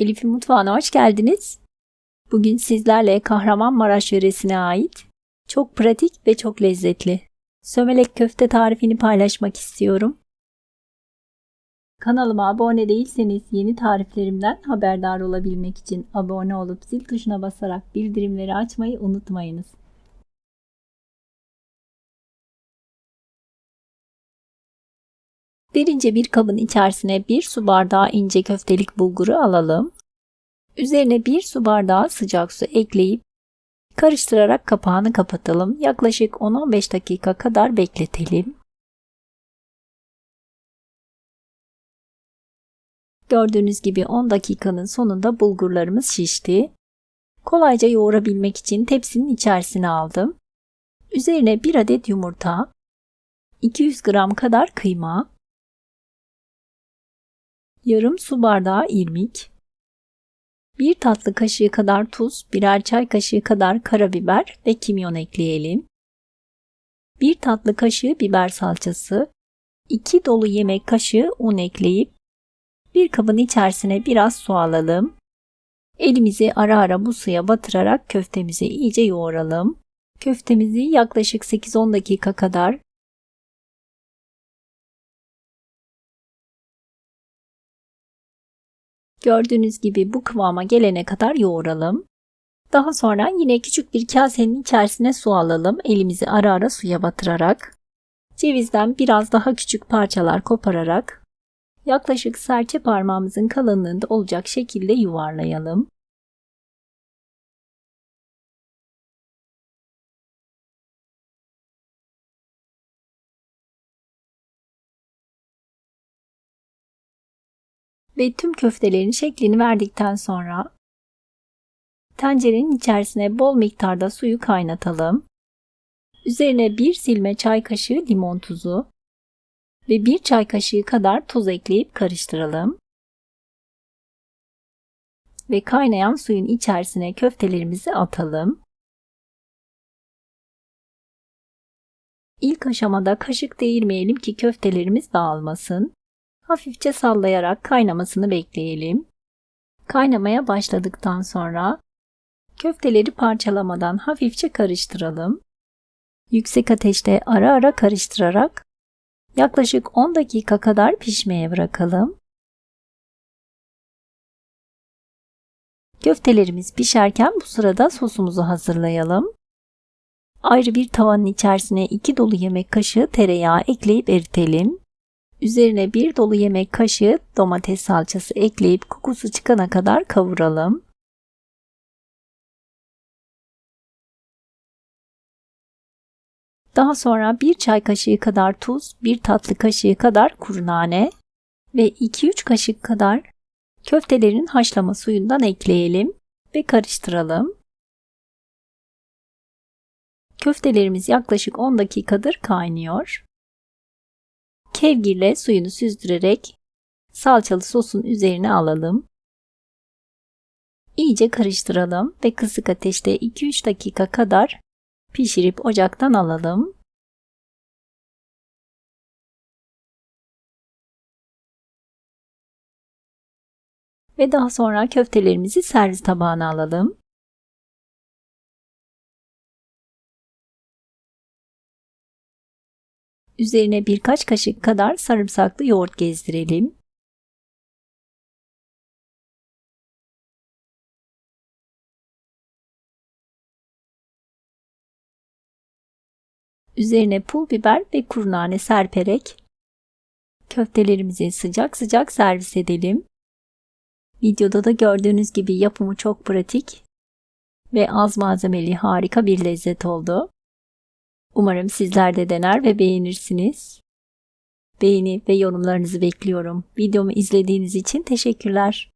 Elif'in mutfağına hoş geldiniz. Bugün sizlerle Kahramanmaraş yöresine ait çok pratik ve çok lezzetli sömelek köfte tarifini paylaşmak istiyorum. Kanalıma abone değilseniz yeni tariflerimden haberdar olabilmek için abone olup zil tuşuna basarak bildirimleri açmayı unutmayınız. Derince bir kabın içerisine bir su bardağı ince köftelik bulguru alalım. Üzerine bir su bardağı sıcak su ekleyip karıştırarak kapağını kapatalım. Yaklaşık 10-15 dakika kadar bekletelim. Gördüğünüz gibi 10 dakikanın sonunda bulgurlarımız şişti. Kolayca yoğurabilmek için tepsinin içerisine aldım. Üzerine 1 adet yumurta, 200 gram kadar kıyma, yarım su bardağı irmik, 1 tatlı kaşığı kadar tuz, birer çay kaşığı kadar karabiber ve kimyon ekleyelim. 1 tatlı kaşığı biber salçası, 2 dolu yemek kaşığı un ekleyip bir kabın içerisine biraz su alalım. Elimizi ara ara bu suya batırarak köftemizi iyice yoğuralım. Köftemizi yaklaşık 8-10 dakika kadar Gördüğünüz gibi bu kıvama gelene kadar yoğuralım. Daha sonra yine küçük bir kasenin içerisine su alalım. Elimizi ara ara suya batırarak. Cevizden biraz daha küçük parçalar kopararak yaklaşık serçe parmağımızın kalınlığında olacak şekilde yuvarlayalım. Ve tüm köftelerin şeklini verdikten sonra tencerenin içerisine bol miktarda suyu kaynatalım. Üzerine bir silme çay kaşığı limon tuzu ve bir çay kaşığı kadar tuz ekleyip karıştıralım. Ve kaynayan suyun içerisine köftelerimizi atalım. İlk aşamada kaşık değirmeyelim ki köftelerimiz dağılmasın. Hafifçe sallayarak kaynamasını bekleyelim. Kaynamaya başladıktan sonra köfteleri parçalamadan hafifçe karıştıralım. Yüksek ateşte ara ara karıştırarak yaklaşık 10 dakika kadar pişmeye bırakalım. Köftelerimiz pişerken bu sırada sosumuzu hazırlayalım. Ayrı bir tavanın içerisine 2 dolu yemek kaşığı tereyağı ekleyip eritelim. Üzerine bir dolu yemek kaşığı domates salçası ekleyip kokusu çıkana kadar kavuralım. Daha sonra bir çay kaşığı kadar tuz, bir tatlı kaşığı kadar kuru nane ve 2-3 kaşık kadar köftelerin haşlama suyundan ekleyelim ve karıştıralım. Köftelerimiz yaklaşık 10 dakikadır kaynıyor. Kevgirle suyunu süzdürerek salçalı sosun üzerine alalım. İyice karıştıralım ve kısık ateşte 2-3 dakika kadar pişirip ocaktan alalım. Ve daha sonra köftelerimizi servis tabağına alalım. Üzerine birkaç kaşık kadar sarımsaklı yoğurt gezdirelim. Üzerine pul biber ve kuru nane serperek köftelerimizi sıcak sıcak servis edelim. Videoda da gördüğünüz gibi yapımı çok pratik ve az malzemeli harika bir lezzet oldu. Umarım sizler de dener ve beğenirsiniz. Beğeni ve yorumlarınızı bekliyorum. Videomu izlediğiniz için teşekkürler.